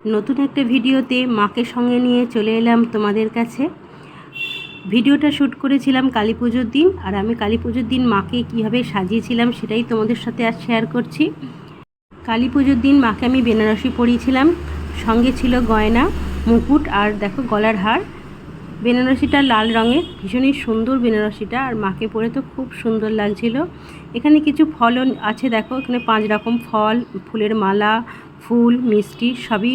নতুন একটা ভিডিওতে মাকে সঙ্গে নিয়ে চলে এলাম তোমাদের কাছে। ভিডিওটা শ্যুট করেছিলাম কালী পুজোর দিন, আর আমি কালী পুজোর দিন মাকে কীভাবে সাজিয়েছিলাম সেটাই তোমাদের সাথে আজ শেয়ার করছি। কালী পুজোর দিন মাকে আমি বেনারসি পরিয়েছিলাম, সঙ্গে ছিল গয়না, মুকুট আর দেখো গলার হার। বেনারসিটা লাল রঙের, ভীষণই সুন্দর বেনারসিটা, আর মাকে পরে তো খুব সুন্দর লাগছিল। এখানে কিছু ফলও আছে দেখো, এখানে পাঁচ রকম ফল, ফুলের মালা ফুল, মিষ্টি সবই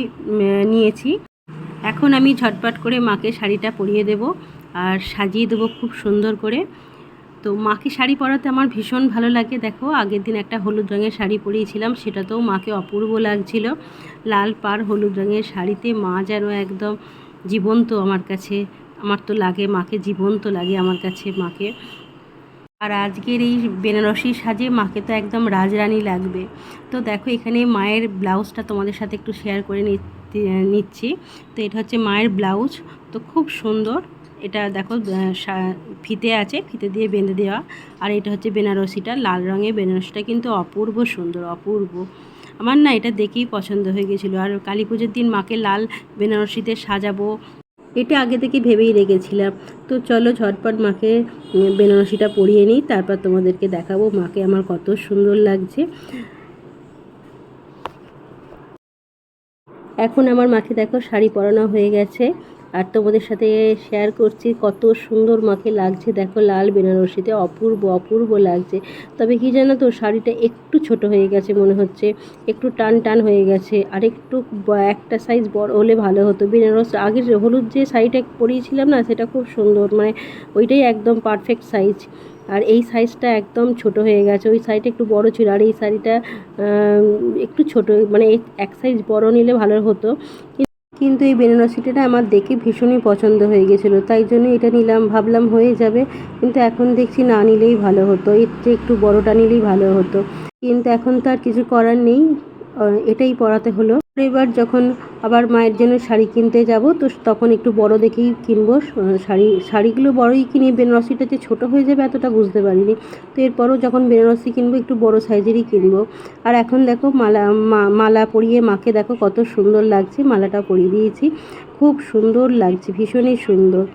নিয়েছি। এখন আমি ঝটপট করে মাকে শাড়িটা পরিয়ে দেব আর সাজিয়ে দেবো খুব সুন্দর করে। তো মাকে শাড়ি পরাতে আমার ভীষণ ভালো লাগে। দেখো, আগের দিন একটা হলুদ রঙের শাড়ি পরিয়েছিলাম, সেটাতেও মাকে অপূর্ব লাগছিল। লাল পাড় হলুদ রঙের শাড়িতে মা যেন একদম জীবন্ত আমার কাছে। আমার তো লাগে, মাকে জীবন্ত লাগে আমার কাছে মাকে। আর আজকের এই বেনারসি সাজে মাকে তো একদম রাজরানী লাগবে। তো দেখো এখানে মায়ের ব্লাউজটা তোমাদের সাথে একটু শেয়ার করে নিচ্ছি- তো এটা হচ্ছে মায়ের ব্লাউজ। তো খুব সুন্দর। এটা দেখো ফিতে আছে, ফিতে দিয়ে বেঁধে দেওয়া। আর এটা হচ্ছে বেনারসিটা, লাল রঙের বেনারসিটা কিন্তু অপূর্ব সুন্দর, অপূর্ব। আমার না এটা দেখেই পছন্দ হয়ে গেছিল। আর কালী পুজোর দিন মাকে লাল বেনারসিতে সাজাবো। এটা আগে থেকে ভেবেই রেখেছিলাম। তো চলো ঝটপট মাকে বেনারসিটা পরিয়ে নিই, তারপর তোমাদেরকে দেখাবো মাকে আমার কত সুন্দর লাগছে। এখন আমার মাকে দেখো, শাড়ি পরানো হয়ে গেছে। আর তোমাদের সাথে শেয়ার করছি কত সুন্দর মাকে লাগছে। দেখো লাল বেনারসিতে অপূর্ব অপূর্ব লাগছে। তবে কি জানো তো, শাড়িটা একটু ছোট হয়ে গেছে মনে হচ্ছে। একটু টান টান হয়ে গেছে। আর একটু একটা সাইজ বড় হলে ভালো হতো। বেনারস আগের হলুদ যে শাড়িটা পরিয়েছিলাম না, সেটা খুব সুন্দর। মানে ওইটাই একদম পারফেক্ট সাইজ আর এই সাইজটা একদম ছোট হয়ে গেছে। ওই সাইজটা একটু বড় ছিল। আর এই শাড়িটা একটু ছোট মানে এক সাইজ বড় নিলে ভালো হতো। কিন্তু এই বেনারসিটা আমার দেখে ভীষণই পছন্দ হয়ে গেছিল। তাই জন্য এটা নিলাম, ভাবলাম হয়ে যাবে। কিন্তু এখন দেখছি না নিলেই ভালো হতো। এর একটু বড়টা নিলেই ভালো হতো। কিন্তু এখন তো আর কিছু করার নেই। এটাই পরাতে হলো। এবার যখন আবার মায়ের জন্য শাড়ি কিনতে যাব, তো তখন একটু বড় দেখেই কিনবো। শাড়ি, শাড়িগুলো বড়ই কিনি, বেনারসিটা যে ছোটো হয়ে যাবে এতটা বুঝতে পারিনি। তো এরপরও যখন বেনারসি কিনবো, একটু বড় সাইজেরই কিনবো। আর এখন দেখো মালা মালা পরিয়ে মাকে দেখো কত সুন্দর লাগছে, মালাটা পরিয়ে দিয়েছি। খুব সুন্দর লাগছে, ভীষণই সুন্দর।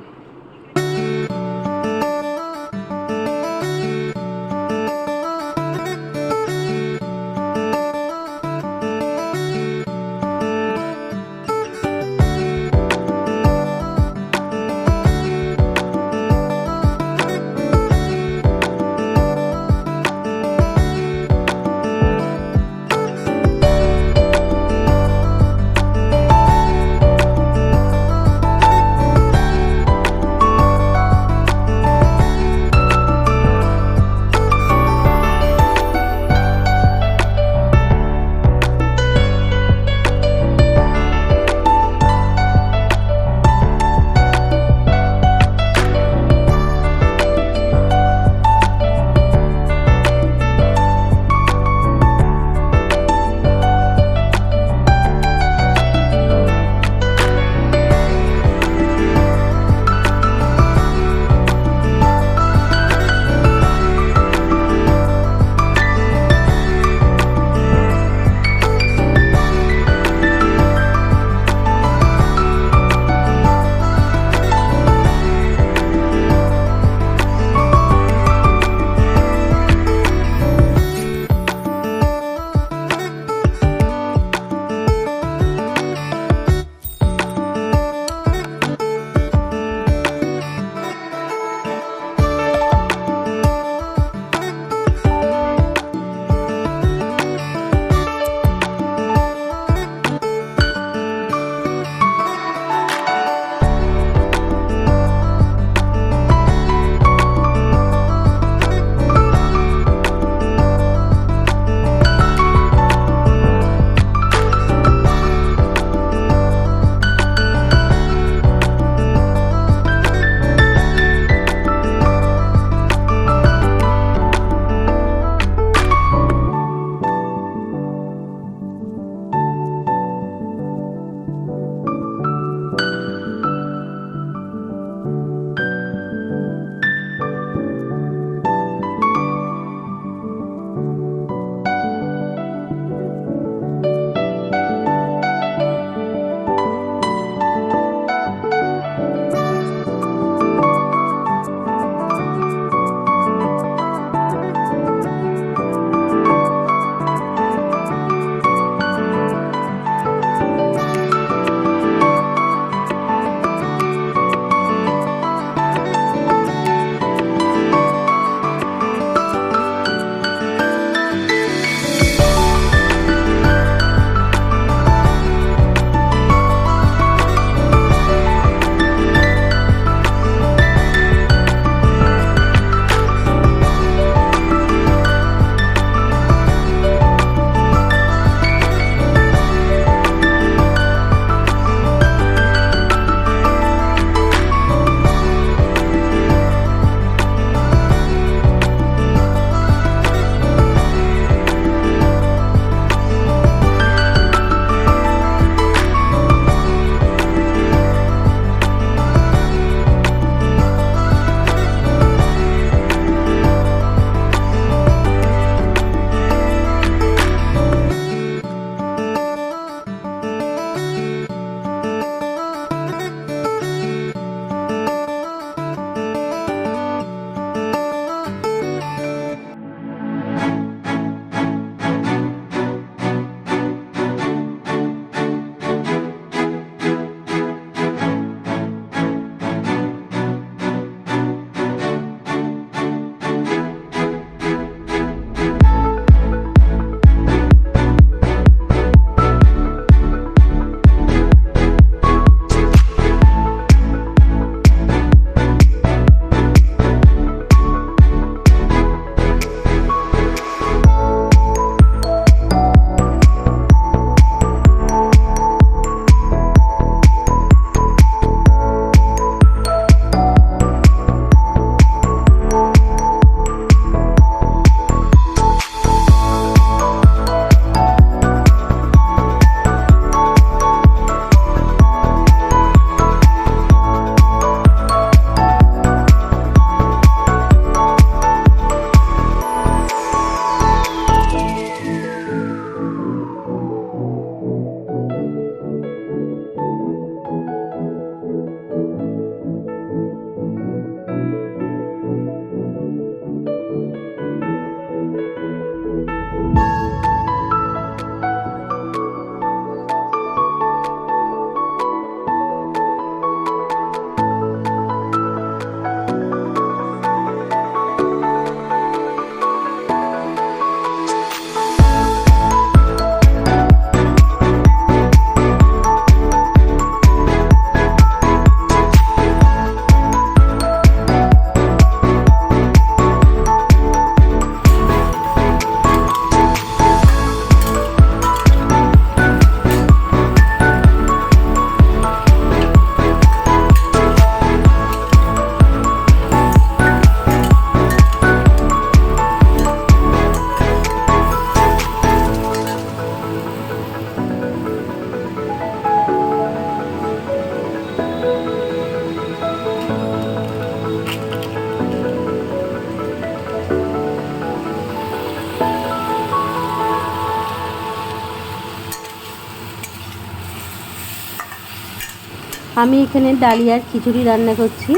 আমি এখানে ডালিয়ার খিচুড়ি রান্না করছি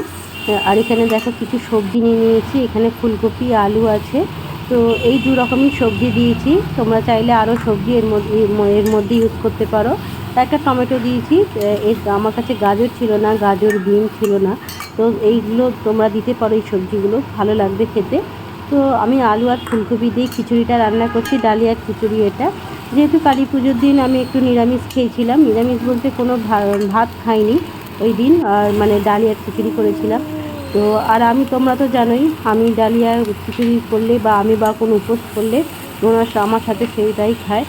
আর এখানে দেখো কিছু সবজি নিয়ে নিয়েছি, এখানে ফুলকপি, আলু আছে। তো এই দু রকমই সবজি দিয়েছি, তোমরা চাইলে আরও সবজি এর মধ্যে এর মধ্যে ইউজ করতে পারো। একটা টমেটো দিয়েছি এর আমার কাছে গাজর ছিল না, গাজর, বিন ছিল না। তো এইগুলো তোমরা দিতে পারো এই সবজিগুলো, ভালো লাগবে খেতে। তো আমি আলু আর ফুলকপি দিয়ে খিচুড়িটা রান্না করছি ডালিয়ার খিচুড়ি এটা। যেহেতু কালী পুজোর দিন আমি একটু নিরামিষ খেয়েছিলাম, নিরামিষ বলতে কোনো ভাত খাইনি ওই দিন, আর মানে ডালিয়ার খিচুড়ি করেছিলাম। তো, আর আমি, তোমরা তো জানোই, আমি ডালিয়া খিচুড়ি করলে বা আমি বা কোনো উপোস করলে ওনার আমার সাথে সেইটাই খায়।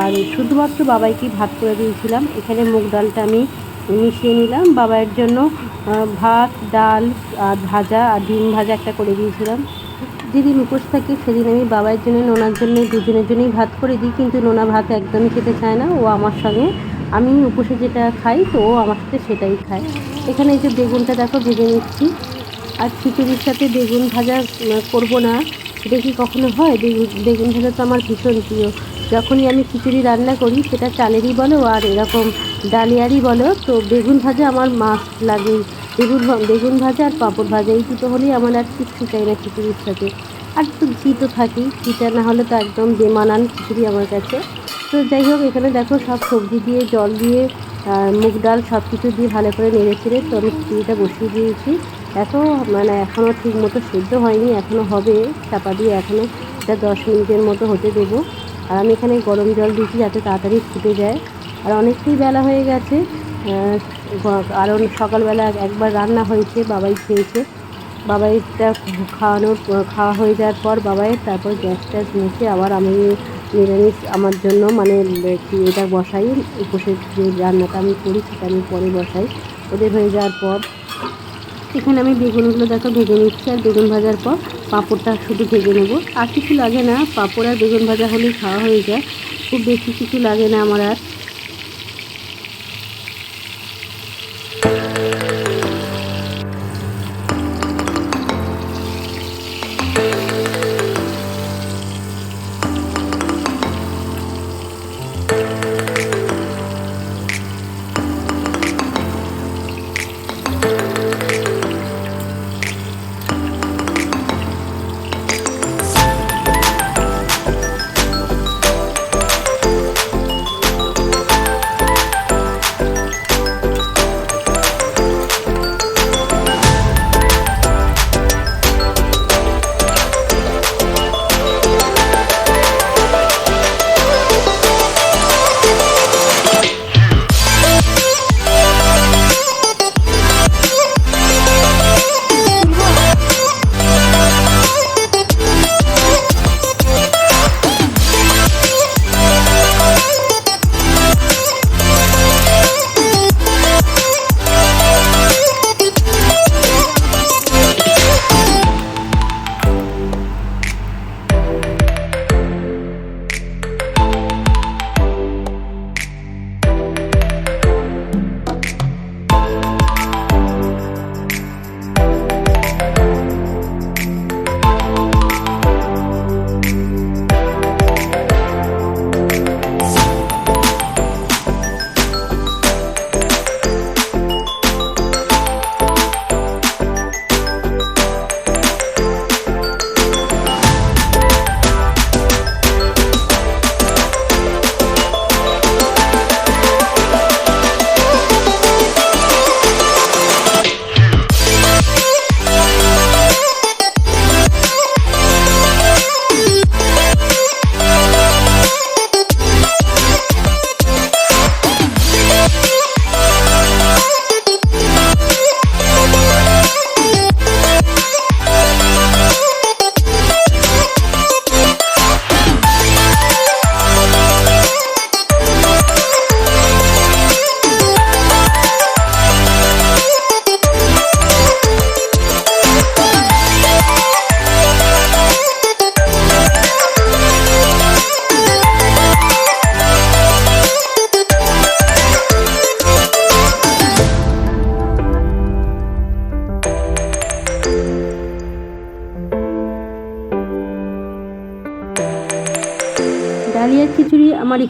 আর শুধুমাত্র বাবাইকে ভাত করে দিয়েছিলাম, এখানে মুগ ডালটা আমি মিশিয়ে নিলাম। বাবাইয়ের জন্য ভাত, ডাল, আর ভাজা, আর ডিম ভাজা একটা করে দিয়েছিলাম। যেদিন উপোস থাকি, সেদিন আমি বাবার জন্য, নোনার জন্য, দুজনের জন্যই ভাত করে দিই, কিন্তু নোনা ভাত একদমই খেতে চায় না। ও আমার সঙ্গে, আমি উপোসে যেটা খাই, তো ও আমার সাথে সেটাই খায়। এখানে এই যে বেগুনটা দেখো, ভেজে নিচ্ছি। আর খিচুড়ির সাথে বেগুন ভাজা করব না। দেখি কখনো হয়? বেগুন বেগুন ভাজা তো আমার ভীষণ প্রিয়। যখনই আমি খিচুড়ি রান্না করি, সেটা চালেরই বলো আর এরকম ডালিয়ারই বলো, তো বেগুন ভাজা আমার মাছ লাগে। বেগুন বেগুন ভাজা আর পাঁপড় ভাজা, এই দুটো হলেই আমার আর কিচ্ছু চাই না খিচুড়ির সাথে। আর তো ঘি তো থাকেই, ঘিটা না হলে তো একদম বেমানান খিচুড়ি আমার কাছে। তো যাই হোক, এখানে দেখো সব সবজি দিয়ে, জল দিয়ে মুগ ডাল সব কিছু দিয়ে ভালো করে নেড়ে তো আমি খিচুড়িটা বসিয়ে দিয়েছি। এত মানে এখনও ঠিক মতো সেদ্ধ হয়নি এখনও হবে, চাপা দিয়ে এখনও এটা দশ মিনিটের মতো হতে দেবো। আর আমি এখানে গরম জল দিয়েছি যাতে তাড়াতাড়ি ফুটে যায়। আর অনেকটাই বেলা হয়ে গেছে কারণ সকালবেলা একবার রান্না হয়েছে, বাবাই খেয়েছে। বাবাইটা খাওয়ানোর খাওয়া হয়ে যাওয়ার পর বাবাইয়ের তারপর গ্যাস ট্যাস মুছে আবার আমি নিরামিষ আমার জন্য মানে এটা বসাই, উপোসের যে রান্নাটা আমি করি সেটা আমি পরে বসাই। ওদের হয়ে যাওয়ার পর এখানে আমি বেগুনগুলো দেখো ভেজে নিচ্ছি আর বেগুন ভাজার পর পাঁপড়টা শুধু ভেজে নেব। আর কিছু লাগে না, পাঁপড় আর বেগুন ভাজা হলেই খাওয়া হয়ে যায়। খুব বেশি কিছু লাগে না আমার আর।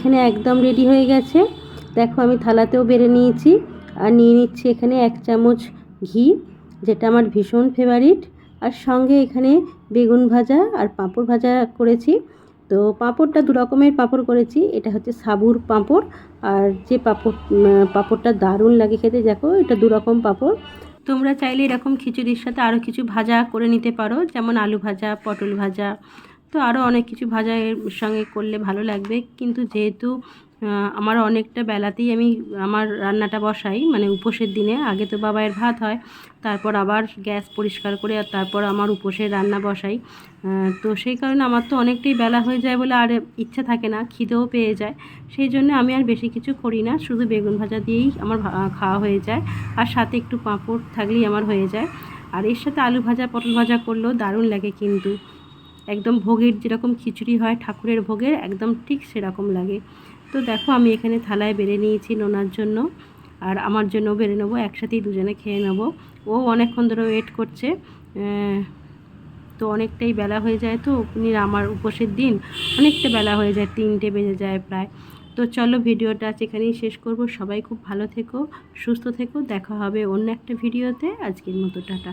এখানে একদম রেডি হয়ে গেছে। দেখো আমি থালাতেও বেড়ে নিয়েছি। আর নিয়ে নিচ্ছি এখানে এক চামচ ঘি, যেটা আমার ভীষণ ফেভারিট আর সঙ্গে এখানে বেগুন ভাজা আর পাঁপড় ভাজা করেছি। তো পাঁপড়টা দু রকমের পাঁপড় করেছি। এটা হচ্ছে সাবুর পাঁপড়। আর যে পাঁপড় পাঁপড়টা দারুণ লাগে খেতে, দেখো এটা দু রকম পাঁপড়। তোমরা চাইলে এরকম খিচুড়ির সাথে আরও কিছু ভাজা করে নিতে পারো। যেমন আলু ভাজা, পটল ভাজা তো আরও অনেক কিছু ভাজা এর সঙ্গে করলে ভালো লাগবে। কিন্তু যেহেতু আমার অনেকটা বেলাতেই আমি আমার রান্নাটা বসাই মানে উপোসের দিনে। আগে তো বাবায়ের ভাত হয়, তারপর আবার গ্যাস পরিষ্কার করে আর তারপর আমার উপোসের রান্না বসাই। তো সেই কারণে আমার তো অনেকটাই বেলা হয়ে যায় বলে আর ইচ্ছা থাকে না, খিদেও পেয়ে যায়। সেই জন্য আমি আর বেশি কিছু করি না, শুধু বেগুন ভাজা দিয়েই আমার খাওয়া হয়ে যায়। আর সাথে একটু পাঁপড় থাকলেই আমার হয়ে যায়। আর এর সাথে আলু ভাজা, পটল ভাজা করলেও দারুণ লাগে কিন্তু। একদম ভোগের যেরকম খিচুড়ি হয়, ঠাকুরের ভোগের একদম ঠিক সেরকম লাগে। তো দেখো আমি এখানে থালায় বেড়ে নিয়েছি নোনার জন্য, আর আমার জন্য বেড়ে নেব, একসাথেই দুজনে খেয়ে নেব। ও অনেকক্ষণ ধরে ওয়েট করছে তো অনেকটাই বেলা হয়ে যায় তো আমার উপোসের দিন অনেকটা বেলা হয়ে যায়, তিনটে বেজে যায় প্রায়। তো চলো ভিডিওটা আজ এখানেই শেষ করব, সবাই খুব ভালো থেকো, সুস্থ থেকো, দেখা হবে অন্য একটা ভিডিওতে, আজকের মতো, টাটা।